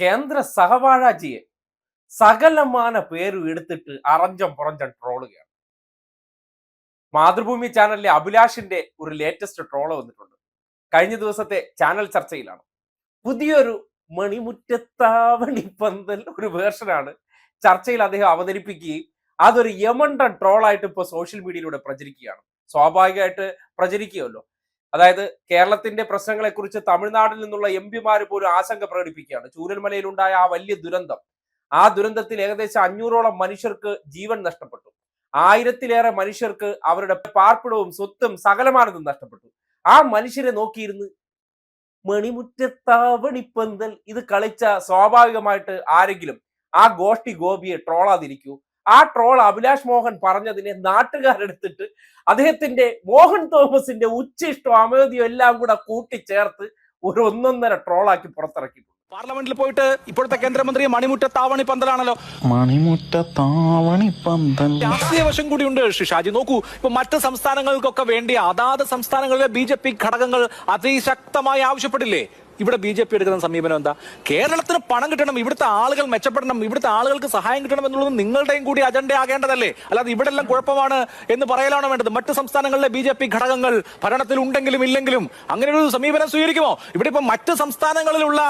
കേന്ദ്ര സഹവാഴാജിയെ സകലമാന പേരും എടുത്തിട്ട് അറഞ്ചം പുറഞ്ചം ട്രോളുകയാണ് മാതൃഭൂമി ചാനലിലെ അഭിലാഷിന്റെ ഒരു ലേറ്റസ്റ്റ് ട്രോൾ വന്നിട്ടുണ്ട്. കഴിഞ്ഞ ദിവസത്തെ ചാനൽ ചർച്ചയിലാണ്. പുതിയൊരു മണിമുറ്റത്താവണി പന്തൽ ഒരു വേർഷനാണ് ചർച്ചയിൽ അദ്ദേഹം അവതരിപ്പിക്കുകയും അതൊരു യമണ്ട ട്രോളായിട്ട് ഇപ്പോൾ സോഷ്യൽ മീഡിയയിലൂടെ പ്രചരിക്കുകയാണ്. സ്വാഭാവികമായിട്ട് പ്രചരിക്കുമല്ലോ അതായത് കേരളത്തിന്റെ പ്രശ്നങ്ങളെ കുറിച്ച് തമിഴ്നാട്ടിൽ നിന്നുള്ള എം പിമാർ പോലും ആശങ്ക പ്രകടിപ്പിക്കുകയാണ്. ചൂരൽമലയിലുണ്ടായ ആ വലിയ ദുരന്തം ആ ദുരന്തത്തിൽ ഏകദേശം അഞ്ഞൂറോളം മനുഷ്യർക്ക് ജീവൻ നഷ്ടപ്പെട്ടു. ആയിരത്തിലേറെ മനുഷ്യർക്ക് അവരുടെ പാർപ്പിടവും സ്വത്തും സകലമാനതും നഷ്ടപ്പെട്ടു. ആ മനുഷ്യരെ നോക്കിയിരുന്ന് മണിമുറ്റത്താവണിപ്പന്തൽ ഇത് കളിച്ച സ്വാഭാവികമായിട്ട് ആരെങ്കിലും ആ ഗോഷ്ടി ഗോപിയെ ട്രോളാതിരിക്കൂ ആ ട്രോൾ അഭിലാഷ് മോഹൻ പറഞ്ഞതിനെ നാട്ടുകാരെടുത്തിട്ട് അദ്ദേഹത്തിന്റെ മോഹൻ തോമസിന്റെ ഉച്ചിഷ്ടം അമേദിയും എല്ലാം കൂടെ കൂട്ടിച്ചേർത്ത് ഒരു ഒന്നൊന്നര ട്രോളാക്കി പുറത്തിറക്കി പാർലമെന്റിൽ പോയിട്ട് ഇപ്പോഴത്തെ കേന്ദ്രമന്ത്രി മണിമുറ്റത്താവണി പന്തലാണല്ലോ. മണിമുറ്റത്താവണി പന്തൽ. രാഷ്ട്രീയ വശം കൂടിയുണ്ട് ശ്രീ ഷാജി നോക്കൂ ഇപ്പൊ മറ്റ് സംസ്ഥാനങ്ങൾക്കൊക്കെ വേണ്ടി അതാത് സംസ്ഥാനങ്ങളിലെ ബി ഘടകങ്ങൾ അതിശക്തമായി ആവശ്യപ്പെടില്ലേ? ഇവിടെ ബി ജെ പി എടുക്കുന്ന സമീപനം എന്താ? കേരളത്തിന് പണം കിട്ടണം ഇവിടുത്തെ ആളുകൾ മെച്ചപ്പെടണം ഇവിടുത്തെ ആളുകൾക്ക് സഹായം കിട്ടണം എന്നുള്ളത് നിങ്ങളുടെയും കൂടി അജണ്ട ആകേണ്ടതല്ലേ? അല്ലാതെ ഇവിടെ എല്ലാം കുഴപ്പമാണ് എന്ന് പറയലാണോ വേണ്ടത്? മറ്റ് സംസ്ഥാനങ്ങളിലെ ബി ജെ പി ഘടകങ്ങൾ ഭരണത്തിൽ ഉണ്ടെങ്കിലും ഇല്ലെങ്കിലും അങ്ങനെ ഒരു സമീപനം സ്വീകരിക്കുമോ? ഇവിടെ ഇപ്പൊ മറ്റ് സംസ്ഥാനങ്ങളിലുള്ള